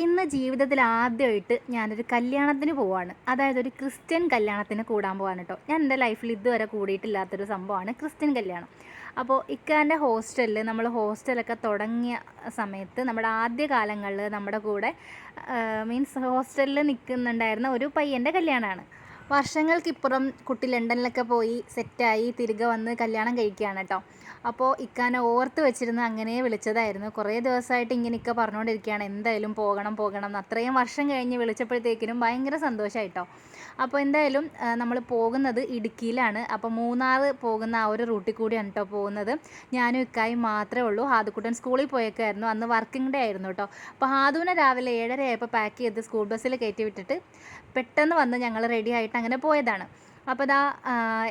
ഇന്ന് ജീവിതത്തിൽ ആദ്യമായിട്ട് ഞാനൊരു കല്യാണത്തിന് പോവാണ്. അതായത് ഒരു ക്രിസ്ത്യൻ കല്യാണത്തിന് കൂടാൻ പോവാണ് കേട്ടോ. ഞാൻ എന്റെ ലൈഫിൽ ഇതുവരെ കൂടിയിട്ടില്ലാത്തൊരു സംഭവമാണ് ക്രിസ്ത്യൻ കല്യാണം. അപ്പോൾ ഇക്കാന്റെ ഹോസ്റ്റലിൽ നമ്മൾ ഹോസ്റ്റലൊക്കെ തുടങ്ങിയ സമയത്ത് നമ്മുടെ ആദ്യ കാലങ്ങളിൽ നമ്മുടെ കൂടെ മീൻസ് ഹോസ്റ്റലിൽ നിൽക്കുന്നുണ്ടായിരുന്ന ഒരു പയ്യന്റെ കല്യാണമാണ്. വർഷങ്ങൾക്കിപ്പുറം കുട്ടി ലണ്ടനിലൊക്കെ പോയി സെറ്റായി തിരികെ വന്ന് കല്യാണം കഴിക്കുകയാണ് കേട്ടോ. അപ്പോൾ ഇക്കാനെ ഓർത്ത് വെച്ചിരുന്ന് അങ്ങനെ വിളിച്ചതായിരുന്നു. കുറേ ദിവസമായിട്ട് ഇങ്ങനെ ഇക്ക പറഞ്ഞുകൊണ്ടിരിക്കുകയാണ് എന്തായാലും പോകണം പോകണം എന്ന്. അത്രയും വർഷം കഴിഞ്ഞ് വിളിച്ചപ്പോഴത്തേക്കിനും ഭയങ്കര സന്തോഷമായിട്ടോ അപ്പോൾ എന്തായാലും നമ്മൾ പോകുന്നത് ഇടുക്കിയിലാണ്. അപ്പോൾ മൂന്നാർ പോകുന്ന ആ ഒരു റൂട്ടിൽ കൂടിയാണ് കേട്ടോ പോകുന്നത്. ഞാനും ഇക്കായും മാത്രമേ ഉള്ളൂ. ഹാദുക്കുട്ടൻ സ്കൂളിൽ പോയേക്കായിരുന്നു അന്ന് വർക്കിംഗ് ഡേ ആയിരുന്നു കേട്ടോ അപ്പോൾ ഹാദുവിനെ രാവിലെ ഏഴര ആയപ്പോൾ പാക്ക് ചെയ്ത് സ്കൂൾ ബസ്സിൽ കയറ്റി വിട്ടിട്ട് പെട്ടെന്ന് വന്ന് ഞങ്ങൾ റെഡി ആയിട്ട് അങ്ങനെ പോയതാണ്. അപ്പോൾ ഇതാ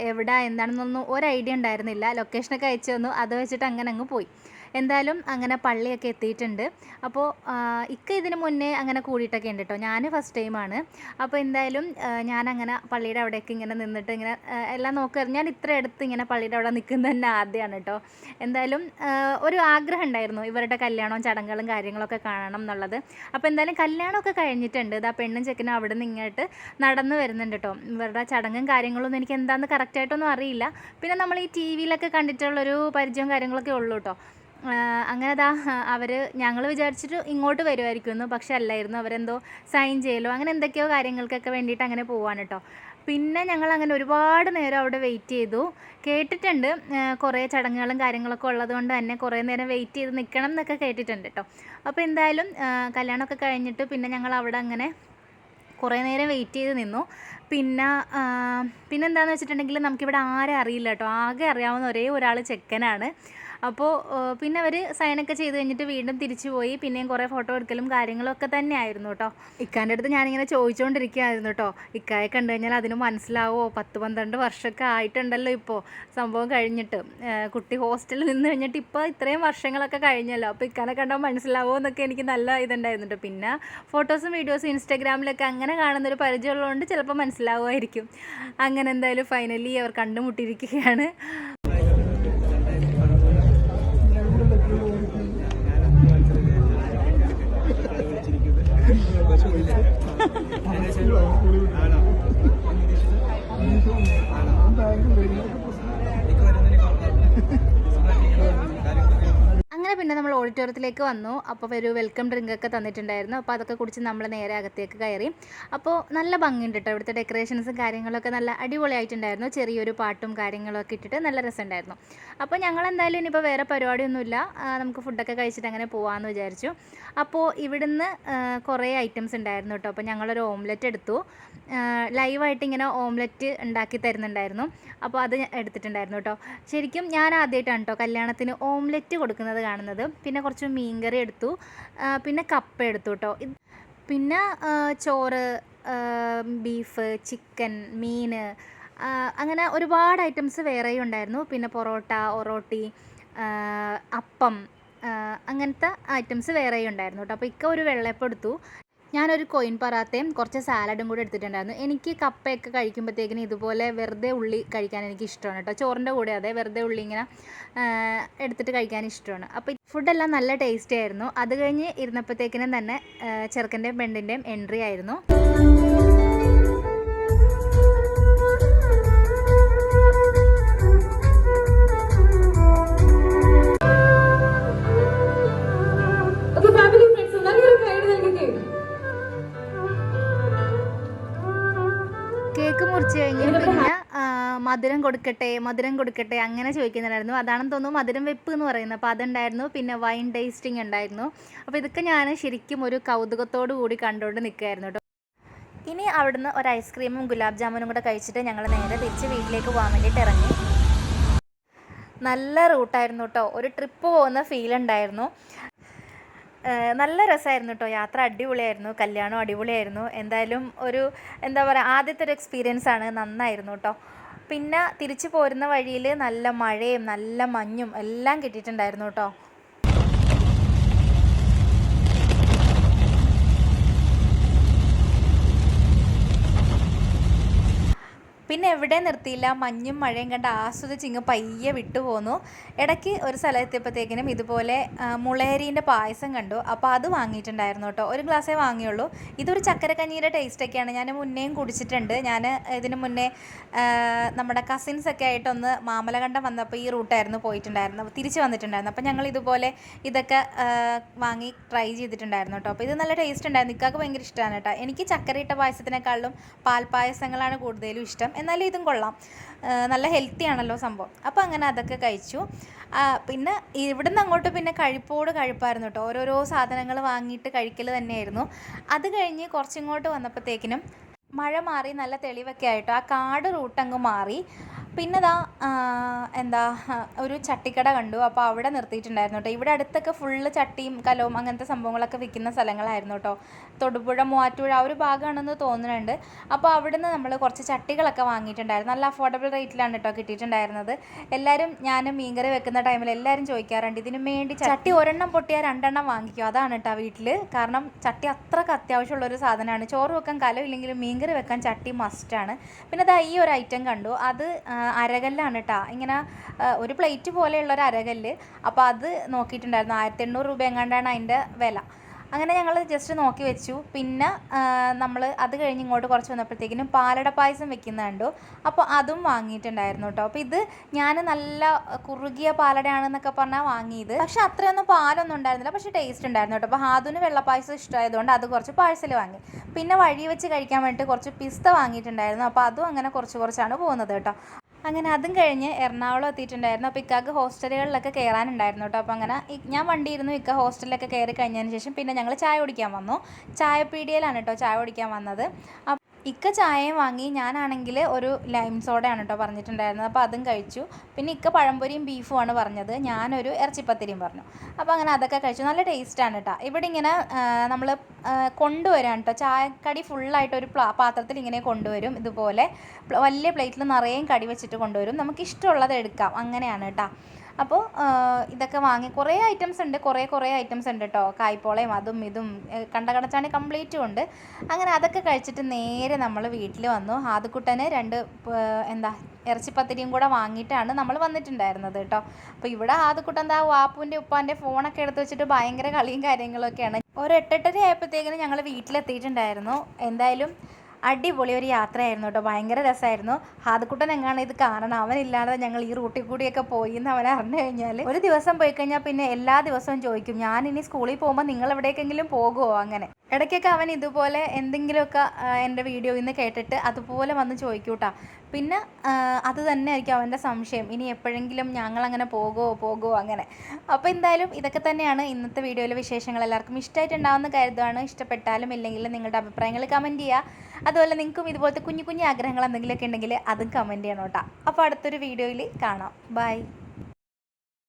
എവിടെ എന്താണെന്നൊന്നും ഒരു ഐഡിയ ഉണ്ടായിരുന്നില്ല. ലൊക്കേഷനൊക്കെ അയച്ചു തന്നു. അത് വെച്ചിട്ട് അങ്ങനെ അങ്ങ് പോയി. എന്തായാലും അങ്ങനെ പള്ളിയൊക്കെ എത്തിയിട്ടുണ്ട്. അപ്പോൾ ഇക്ക ഇതിന് മുന്നേ അങ്ങനെ കൂടിയിട്ടൊക്കെ ഉണ്ട് കേട്ടോ ഞാൻ ഫസ്റ്റ് ടൈമാണ് അപ്പോൾ എന്തായാലും ഞാൻ അങ്ങനെ പള്ളിയുടെ അവിടെയൊക്കെ ഇങ്ങനെ നിന്നിട്ട് ഇങ്ങനെ എല്ലാം നോക്കുക ഞാൻ ഇത്ര അടുത്ത് ഇങ്ങനെ പള്ളിയുടെ അവിടെ നിൽക്കുന്നത് തന്നെ ആദ്യമാണ് കേട്ടോ എന്തായാലും ഒരു ആഗ്രഹം ഉണ്ടായിരുന്നു ഇവരുടെ കല്യാണവും ചടങ്ങുകളും കാര്യങ്ങളൊക്കെ കാണണം എന്നുള്ളത്. അപ്പോൾ എന്തായാലും കല്യാണമൊക്കെ കഴിഞ്ഞിട്ടുണ്ട്. ഇതാ പെണ്ണും ചെക്കനും അവിടെ നിന്ന് ഇങ്ങോട്ട് നടന്നു വരുന്നുണ്ട് കേട്ടോ ഇവരുടെ ചടങ്ങും കാര്യങ്ങളൊന്നും എനിക്ക് എന്താണെന്ന് കറക്റ്റായിട്ടൊന്നും അറിയില്ല. പിന്നെ നമ്മൾ ഈ ടി വിയിലൊക്കെ കണ്ടിട്ടുള്ളൊരു പരിചയവും കാര്യങ്ങളൊക്കെ ഉള്ളൂ കേട്ടോ അങ്ങനെ ദാ അവർ ഞങ്ങൾ വിചാരിച്ചിട്ട് ഇങ്ങോട്ട് വരുമായിരിക്കുമെന്ന് പക്ഷെ അല്ലായിരുന്നു. അവരെന്തോ സൈൻ ചെയ്യലോ അങ്ങനെ എന്തൊക്കെയോ കാര്യങ്ങൾക്കൊക്കെ വേണ്ടിയിട്ട് അങ്ങനെ പോവാണ് കേട്ടോ പിന്നെ ഞങ്ങൾ അങ്ങനെ ഒരുപാട് നേരം അവിടെ വെയിറ്റ് ചെയ്തു. കേട്ടിട്ടുണ്ട് കുറേ ചടങ്ങുകളും കാര്യങ്ങളൊക്കെ ഉള്ളത് കൊണ്ട് തന്നെ കുറേ നേരം വെയിറ്റ് ചെയ്ത് നിൽക്കണം എന്നൊക്കെ കേട്ടിട്ടുണ്ട് കേട്ടോ അപ്പോൾ എന്തായാലും കല്യാണമൊക്കെ കഴിഞ്ഞിട്ട് പിന്നെ ഞങ്ങൾ അവിടെ അങ്ങനെ കുറേ നേരം വെയിറ്റ് ചെയ്ത് നിന്നു. പിന്നെ പിന്നെ എന്താണെന്ന് വെച്ചിട്ടുണ്ടെങ്കിൽ നമുക്കിവിടെ ആരെ അറിയില്ല കേട്ടോ ആകെ അറിയാവുന്ന ഒരേ ഒരാൾ ചെക്കനാണ്. അപ്പോൾ പിന്നെ അവർ സൈനൊക്കെ ചെയ്ത് കഴിഞ്ഞിട്ട് വീണ്ടും തിരിച്ചു പോയി. പിന്നെയും കുറേ ഫോട്ടോ എടുക്കലും കാര്യങ്ങളൊക്കെ തന്നെ ആയിരുന്നു കേട്ടോ ഇക്കാന്റെ അടുത്ത് ഞാനിങ്ങനെ ചോദിച്ചുകൊണ്ടിരിക്കുകയായിരുന്നു കേട്ടോ ഇക്കായെ കണ്ടു കഴിഞ്ഞാൽ അതിന് മനസ്സിലാവോ? പത്ത് പന്ത്രണ്ട് വർഷമൊക്കെ ആയിട്ടുണ്ടല്ലോ ഇപ്പോൾ സംഭവം കഴിഞ്ഞിട്ട്. കുട്ടി ഹോസ്റ്റലിൽ നിന്ന് കഴിഞ്ഞിട്ട് ഇപ്പോൾ ഇത്രയും വർഷങ്ങളൊക്കെ കഴിഞ്ഞല്ലോ. അപ്പോൾ ഇക്കാനെ കണ്ടാൽ മനസ്സിലാവോ എന്നൊക്കെ എനിക്ക് നല്ല ഇതുണ്ടായിരുന്നു കേട്ടോ പിന്നെ ഫോട്ടോസും വീഡിയോസും ഇൻസ്റ്റാഗ്രാമിലൊക്കെ അങ്ങനെ കാണുന്നൊരു പരിചയമുള്ളതുകൊണ്ട് ചിലപ്പോൾ മനസ്സിലാവുമായിരിക്കും. അങ്ങനെ എന്തായാലും ഫൈനലി അവർ കണ്ടുമുട്ടിയിരിക്കുകയാണ്. അങ്ങനെ ഓഡിറ്റോറിയത്തിലേക്ക് വന്നു. അപ്പോൾ ഒരു വെൽക്കം ഡ്രിങ്ക് ഒക്കെ തന്നിട്ടുണ്ടായിരുന്നു. അപ്പോൾ അതൊക്കെ കുടിച്ച് നമ്മൾ നേരെ അകത്തേക്ക് കയറി. അപ്പോൾ നല്ല ഭംഗിയുണ്ട് കേട്ടോ ഇവിടുത്തെ ഡെക്കറേഷൻസും കാര്യങ്ങളൊക്കെ നല്ല അടിപൊളിയായിട്ടുണ്ടായിരുന്നു. ചെറിയൊരു പാട്ടും കാര്യങ്ങളൊക്കെ ഇട്ടിട്ട് നല്ല രസമുണ്ടായിരുന്നു. അപ്പോൾ ഞങ്ങൾ എന്തായാലും ഇനിയിപ്പോൾ വേറെ പരിപാടിയൊന്നുമില്ല. നമുക്ക് ഫുഡൊക്കെ കഴിച്ചിട്ട് അങ്ങനെ പോകാമെന്ന് വിചാരിച്ചു. അപ്പോൾ ഇവിടുന്ന് കുറേ ഐറ്റംസ് ഉണ്ടായിരുന്നു കേട്ടോ അപ്പോൾ ഞങ്ങളൊരു ഓംലെറ്റ് എടുത്തു. ലൈവായിട്ട് ഇങ്ങനെ ഓംലെറ്റ് ഉണ്ടാക്കി തരുന്നുണ്ടായിരുന്നു. അപ്പോൾ അത് എടുത്തിട്ടുണ്ടായിരുന്നു കേട്ടോ ശരിക്കും ഞാൻ ആദ്യമായിട്ടാണ് കേട്ടോ കല്യാണത്തിന് ഓംലെറ്റ് കൊടുക്കുന്നത് കാണുന്നത്. പിന്നെ കുറച്ച് മീൻകറി എടുത്തു. പിന്നെ കപ്പ എടുത്തു കേട്ടോ പിന്നെ ചോറ് ബീഫ് ചിക്കൻ മീൻ അങ്ങനെ ഒരുപാട് ഐറ്റംസ് വേറെയും ഉണ്ടായിരുന്നു. പിന്നെ പൊറോട്ട ഒറോട്ടി അപ്പം അങ്ങനത്തെ ഐറ്റംസ് വേറെയും ഉണ്ടായിരുന്നു കേട്ടോ അപ്പോൾ ഇക്ക ഒരു വെള്ളയപ്പം എടുത്തു. ഞാനൊരു കൊയിൻ പറാത്തയും കുറച്ച് സാലഡും കൂടെ എടുത്തിട്ടുണ്ടായിരുന്നു. എനിക്ക് കപ്പയൊക്കെ കഴിക്കുമ്പോഴത്തേക്കിനും ഇതുപോലെ വെറുതെ ഉള്ളി കഴിക്കാൻ എനിക്ക് ഇഷ്ടമാണ് കേട്ടോ. ചോറിന്റെ കൂടെ അതെ വെറുതെ ഉള്ളി ഇങ്ങനെ എടുത്തിട്ട് കഴിക്കാൻ ഇഷ്ടമാണ്. അപ്പോൾ ഫുഡെല്ലാം നല്ല ടേസ്റ്റി ആയിരുന്നു. അത് കഴിഞ്ഞ് ഇരുന്നപ്പോഴത്തേക്കിനും തന്നെ ചെറുക്കന്റെയും പെണ്ണിന്റെയും എൻട്രി ആയിരുന്നു. കഴിഞ്ഞ് പിന്നെ മധുരം കൊടുക്കട്ടെ മധുരം കൊടുക്കട്ടെ അങ്ങനെ ചോദിക്കുന്നുണ്ടായിരുന്നു അതാണെന്ന് തോന്നുന്നു മധുരം വെപ്പ് എന്ന് പറയുന്നത്. അപ്പോൾ അതുണ്ടായിരുന്നു. പിന്നെ വൈൻ ടേസ്റ്റിംഗ് ഉണ്ടായിരുന്നു. അപ്പോൾ ഇതൊക്കെ ഞാൻ ശരിക്കും ഒരു കൗതുകത്തോടു കൂടി കണ്ടുകൊണ്ട് നിൽക്കുകയായിരുന്നു കേട്ടോ. ഇനി അവിടുന്ന് ഒരു ഐസ്ക്രീമും ഗുലാബ് ജാമുനും കൂടെ കഴിച്ചിട്ട് ഞങ്ങൾ നേരെ തിരിച്ച് വീട്ടിലേക്ക് പോകാൻ വേണ്ടിയിട്ട് ഇറങ്ങി. നല്ല റൂട്ടായിരുന്നു കേട്ടോ. ഒരു ട്രിപ്പ് പോകുന്ന ഫീൽ ഉണ്ടായിരുന്നു. നല്ല രസമായിരുന്നു കേട്ടോ യാത്ര അടിപൊളിയായിരുന്നു. കല്യാണം അടിപൊളിയായിരുന്നു. എന്തായാലും ഒരു എന്താ പറയുക ആദ്യത്തെ ഒരു എക്സ്പീരിയൻസ് ആണ്. നന്നായിരുന്നു കേട്ടോ പിന്നെ തിരിച്ചു പോരുന്ന വഴിയിൽ നല്ല മഴയും നല്ല മഞ്ഞും എല്ലാം കിട്ടിയിട്ടുണ്ടായിരുന്നു കേട്ടോ പിന്നെ എവിടെ നിർത്തിയില്ല. മഞ്ഞും മഴയും കണ്ട് ആസ്വദിച്ച് ഇങ്ങ് പയ്യെ വിട്ടുപോന്നു ഇടയ്ക്ക് ഒരു സ്ഥലത്തെത്തിയപ്പോഴത്തേക്കിനും ഇതുപോലെ മുളേരീന്റെ പായസം കണ്ടു. അപ്പോൾ അത് വാങ്ങിയിട്ടുണ്ടായിരുന്നു കേട്ടോ. ഒരു ഗ്ലാസ്സേ വാങ്ങിയുള്ളൂ. ഇതൊരു ചക്കരക്കഞ്ഞിയുടെ ടേസ്റ്റൊക്കെയാണ് ഞാൻ മുന്നേയും കുടിച്ചിട്ടുണ്ട്. ഞാൻ ഇതിന് മുന്നേ നമ്മുടെ കസിൻസ് ഒക്കെ ആയിട്ടൊന്ന് മാമലകണ്ടം വന്നപ്പോൾ ഈ റൂട്ടായിരുന്നു പോയിട്ടുണ്ടായിരുന്നു അപ്പോൾ തിരിച്ച് വന്നിട്ടുണ്ടായിരുന്നു. അപ്പോൾ ഞങ്ങൾ ഇതുപോലെ ഇതൊക്കെ വാങ്ങി ട്രൈ ചെയ്തിട്ടുണ്ടായിരുന്നു കേട്ടോ. അപ്പോൾ ഇത് നല്ല ടേസ്റ്റ് ഉണ്ടായിരുന്നു. ഇക്കാക്ക് ഭയങ്കര ഇഷ്ടമാണ് കേട്ടോ. എനിക്ക് ചക്കരയിട്ട പായസത്തിനേക്കാളും പാൽപ്പായസങ്ങളാണ് കൂടുതലും ഇഷ്ടം. എന്നാലും ഇതും കൊള്ളാം. നല്ല ഹെൽത്തി ആണല്ലോ സംഭവം. അപ്പോൾ അങ്ങനെ അതൊക്കെ കഴിച്ചു. പിന്നെ ഇവിടുന്ന് അങ്ങോട്ട് പിന്നെ കഴിപ്പോട് കഴിപ്പായിരുന്നു കേട്ടോ. ഓരോരോ സാധനങ്ങൾ വാങ്ങിയിട്ട് കഴിക്കൽ തന്നെയായിരുന്നു. അത് കഴിഞ്ഞ് കുറച്ചിങ്ങോട്ട് വന്നപ്പോഴത്തേക്കിനും മഴ മാറി നല്ല തെളിവൊക്കെ ആയിട്ടോ ആ കാട് റൂട്ടങ്ങ് മാറി. പിന്നെ ദാ എന്താ ഒരു ചട്ടിക്കട കണ്ടു. അപ്പോൾ അവിടെ നിർത്തിയിട്ടുണ്ടായിരുന്നു കേട്ടോ ഇവിടെ അടുത്തൊക്കെ ഫുള്ള് ചട്ടിയും കലവും അങ്ങനത്തെ സംഭവങ്ങളൊക്കെ വിൽക്കുന്ന സ്ഥലങ്ങളായിരുന്നു കേട്ടോ തൊടുപുഴ മൂവാറ്റുപുഴ ആ ഒരു ഭാഗമാണെന്ന് തോന്നുന്നുണ്ട്. അപ്പോൾ അവിടുന്ന് നമ്മൾ കുറച്ച് ചട്ടികളൊക്കെ വാങ്ങിയിട്ടുണ്ടായിരുന്നു. നല്ല അഫോർഡബിൾ റേറ്റിലാണ് കേട്ടോ കിട്ടിയിട്ടുണ്ടായിരുന്നത്. എല്ലാവരും ഞാൻ മീൻകറി വെക്കുന്ന ടൈമിൽ എല്ലാവരും ചോദിക്കാറുണ്ട് ഇതിന് വേണ്ടി ചട്ടി ഒരെണ്ണം പൊട്ടിയാൽ രണ്ടെണ്ണം വാങ്ങിക്കും? അതാണ് കേട്ടോ വീട്ടിൽ കാരണം ചട്ടി അത്രയ്ക്ക് അത്യാവശ്യമുള്ളൊരു സാധനമാണ്. ചോറ് വെക്കാൻ കലം ഇല്ലെങ്കിലും മീൻകറി വെക്കാൻ ചട്ടി മസ്റ്റാണ് പിന്നെ ദാ ഈ ഒരു ഐറ്റം കണ്ടു. അത് അരകല്ലാണ് കേട്ടോ ഇങ്ങനെ ഒരു പ്ലേറ്റ് പോലെയുള്ള ഒരു അരകല്ല്. അപ്പോൾ അത് നോക്കിയിട്ടുണ്ടായിരുന്നു. ആയിരത്തി എണ്ണൂറ് രൂപ എങ്ങാണ്ടാണ് അതിന്റെ വില. അങ്ങനെ ഞങ്ങൾ ജസ്റ്റ് നോക്കി വെച്ചു. പിന്നെ നമ്മൾ അത് കഴിഞ്ഞ് ഇങ്ങോട്ട് കുറച്ച് വന്നപ്പോഴത്തേക്കിനും പാലട പായസം വെക്കുന്ന കണ്ടു. അപ്പോൾ അതും വാങ്ങിയിട്ടുണ്ടായിരുന്നു കേട്ടോ അപ്പോൾ ഇത് ഞാൻ നല്ല കുറുകിയ പാലടയാണെന്നൊക്കെ പറഞ്ഞാൽ വാങ്ങിയത്. പക്ഷെ അത്രയൊന്നും പാലൊന്നും ഉണ്ടായിരുന്നില്ല. പക്ഷേ ടേസ്റ്റ് ഉണ്ടായിരുന്നു കേട്ടോ അപ്പോൾ ഹാദുവിന് വെള്ളപ്പായസം ഇഷ്ടമായതുകൊണ്ട് അത് കുറച്ച് പാഴ്സൽ വാങ്ങി. പിന്നെ വഴി വെച്ച് കഴിക്കാൻ വേണ്ടിയിട്ട് കുറച്ച് പിസ്ത വാങ്ങിയിട്ടുണ്ടായിരുന്നു. അപ്പോൾ അതും അങ്ങനെ കുറച്ച് കുറച്ചാണ് പോകുന്നത് കേട്ടോ അങ്ങനെ അതും കഴിഞ്ഞ് എറണാകുളം എത്തിയിട്ടുണ്ടായിരുന്നു. അപ്പോൾ ഇക്കാക്ക് ഹോസ്റ്റലുകളിലൊക്കെ കയറാനുണ്ടായിരുന്നു കേട്ടോ. അപ്പോൾ അങ്ങനെ ഞാൻ വണ്ടി ഇരുന്നു ഇക്ക ഹോസ്റ്റലിലൊക്കെ കയറി കഴിഞ്ഞതിന് ശേഷം പിന്നെ ഞങ്ങൾ ചായ കുടിക്കാൻ വന്നു. ചായപ്പീടിയയിലാണ് കേട്ടോ ചായ കുടിക്കാൻ വന്നത്. ഇക്ക ചായയും വാങ്ങി. ഞാനാണെങ്കിൽ ഒരു ലൈം സോഡയാണ് കേട്ടോ പറഞ്ഞിട്ടുണ്ടായിരുന്നത്. അപ്പോൾ അതും കഴിച്ചു. പിന്നെ ഇക്ക പഴംപൊരിയും ബീഫുമാണ് പറഞ്ഞത്. ഞാനൊരു ഇറച്ചിപ്പത്തിരിയും പറഞ്ഞു. അപ്പോൾ അങ്ങനെ അതൊക്കെ കഴിച്ചു. നല്ല ടേസ്റ്റാണ് കേട്ടോ ഇവിടെ ഇങ്ങനെ നമ്മൾ കൊണ്ടുവരാൻ കേട്ടോ ചായക്കടി ഫുള്ളായിട്ട് ഒരു പ്ലാ പാത്രത്തിൽ ഇങ്ങനെ കൊണ്ടുവരും. ഇതുപോലെ. വലിയ പ്ലേറ്റിൽ നിറയെ കടി വെച്ചിട്ട് കൊണ്ടുവരും. നമുക്ക് ഇഷ്ടമുള്ളത് എടുക്കാം. അങ്ങനെയാണ് കേട്ടോ അപ്പോൾ ഇതൊക്കെ വാങ്ങി കുറേ ഐറ്റംസ് ഉണ്ട് കുറേ കുറേ ഐറ്റംസ് ഉണ്ട് കേട്ടോ കായ്പോളയും അതും ഇതും കണ്ട കടച്ചാണ് കംപ്ലീറ്റും ഉണ്ട്. അങ്ങനെ അതൊക്കെ കഴിച്ചിട്ട് നേരെ നമ്മൾ വീട്ടിൽ വന്നു. ആദ്യക്കുട്ടന് രണ്ട് എന്താ ഇറച്ചിപ്പത്തിരിയും കൂടെ വാങ്ങിയിട്ടാണ് നമ്മൾ വന്നിട്ടുണ്ടായിരുന്നത് കേട്ടോ അപ്പോൾ ഇവിടെ ആദ്യക്കുട്ടൻ എന്താ വാപ്പുവിന്റെ ഉപ്പാന്റെ ഫോണൊക്കെ എടുത്ത് വെച്ചിട്ട് ഭയങ്കര കളിയും കാര്യങ്ങളൊക്കെയാണ്. ഒരു എട്ടെട്ടര ആയപ്പോഴത്തേക്കിനും ഞങ്ങൾ വീട്ടിലെത്തിയിട്ടുണ്ടായിരുന്നു. എന്തായാലും അടിപൊളി ഒരു യാത്രയായിരുന്നു കേട്ടോ. ഭയങ്കര രസമായിരുന്നു. ഹാദക്കുട്ടൻ എങ്ങാണ് ഇത് കാണണം? അവനില്ലാതെ ഞങ്ങൾ ഈ റൂട്ടിൽ കൂടിയൊക്കെ പോയി എന്ന് അവൻ അറിഞ്ഞു കഴിഞ്ഞാൽ ഒരു ദിവസം പോയി കഴിഞ്ഞാൽ പിന്നെ എല്ലാ ദിവസവും ചോദിക്കും ഞാൻ ഇനി സ്കൂളിൽ പോകുമ്പോൾ നിങ്ങൾ എവിടേക്കെങ്കിലും പോകുമോ അങ്ങനെ. ഇടയ്ക്കൊക്കെ അവൻ ഇതുപോലെ എന്തെങ്കിലുമൊക്കെ എന്റെ വീഡിയോയിൽ നിന്ന് കേട്ടിട്ട് അതുപോലെ വന്ന് ചോദിക്കൂട്ടാ പിന്നെ അത് തന്നെ ആയിരിക്കും അവന്റെ സംശയം. ഇനി എപ്പോഴെങ്കിലും ഞങ്ങൾ അങ്ങനെ പോകുമോ പോകുമോ അങ്ങനെ. അപ്പോൾ എന്തായാലും ഇതൊക്കെ തന്നെയാണ് ഇന്നത്തെ വീഡിയോയിലെ വിശേഷങ്ങൾ. എല്ലാവർക്കും ഇഷ്ടമായിട്ടുണ്ടാവുന്ന കരുതുവാണ്. ഇഷ്ടപ്പെട്ടാലും ഇല്ലെങ്കിലും നിങ്ങളുടെ അഭിപ്രായങ്ങൾ കമന്റ് ചെയ്യുക. അതുപോലെ നിങ്ങൾക്കും ഇതുപോലത്തെ കുഞ്ഞു കുഞ്ഞു ആഗ്രഹങ്ങൾ എന്തെങ്കിലുമൊക്കെ ഉണ്ടെങ്കിൽ അതും കമന്റ് ചെയ്യണം കേട്ടോ. അപ്പോൾ അടുത്തൊരു വീഡിയോയിൽ കാണാം. ബൈ